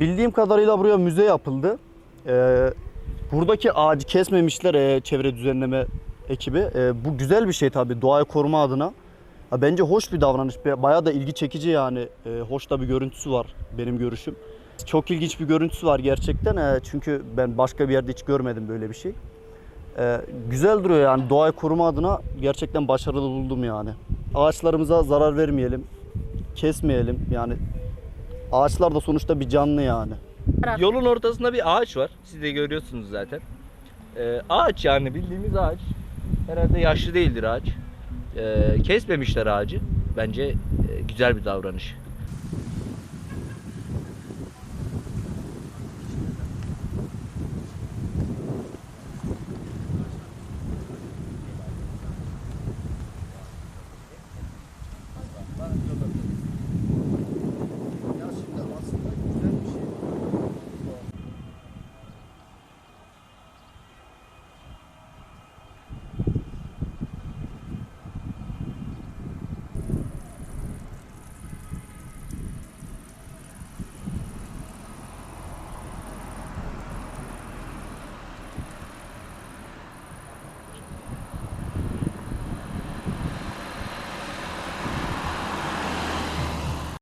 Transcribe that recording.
Bildiğim kadarıyla buraya müze yapıldı. Ee, buradaki ağacı kesmemişler e, çevre düzenleme ekibi. E, bu güzel bir şey tabii doğayı koruma adına. Ha, bence hoş bir davranış. Bayağı da ilgi çekici yani. E, hoş da bir görüntüsü var benim görüşüm. Çok ilginç bir görüntüsü var gerçekten. E, çünkü ben başka bir yerde hiç görmedim böyle bir şey. E, güzel duruyor yani doğayı koruma adına gerçekten başarılı buldum yani. Ağaçlarımıza zarar vermeyelim. Kesmeyelim yani. Ağaçlar da sonuçta bir canlı yani. Yolun ortasında bir ağaç var. Siz de görüyorsunuz zaten. Ee, ağaç yani bildiğimiz ağaç. Herhalde yaşlı değildir ağaç. Ee, kesmemişler ağacı. Bence e, güzel bir davranış.